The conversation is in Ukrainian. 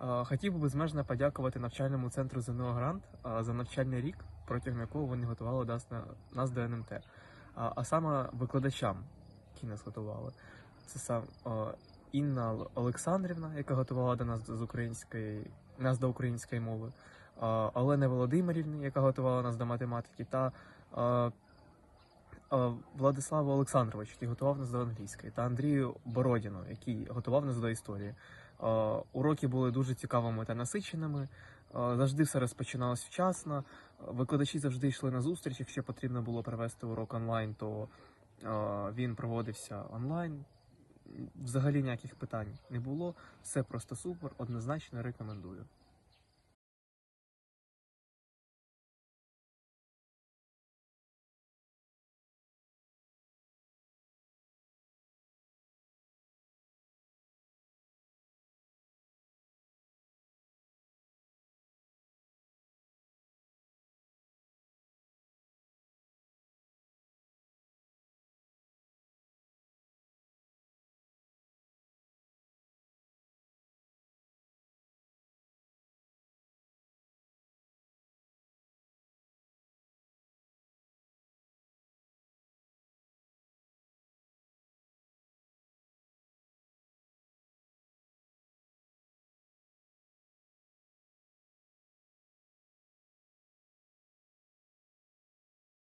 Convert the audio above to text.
Е, Хотів би безмежно подякувати навчальному центру ЗНО Грант е, за навчальний рік, протягом якого вони готували нас, на- нас до НМТ. А, а саме викладачам, які нас готували. Це сам е, Інна Олександрівна, яка готувала до нас з української нас до української мови, е, Олена Володимирівна, яка готувала нас до математики, та е, е, Владиславу Олександровичу, який готував нас до англійської, та Андрію Бородіну, який готував нас до історії. Е, Уроки були дуже цікавими та насиченими. Е, Завжди все розпочиналось вчасно. Е, Викладачі завжди йшли на зустріч. Якщо потрібно було провести урок онлайн, то е, він проводився онлайн. Взагалі ніяких питань не було. Все просто супер, однозначно рекомендую.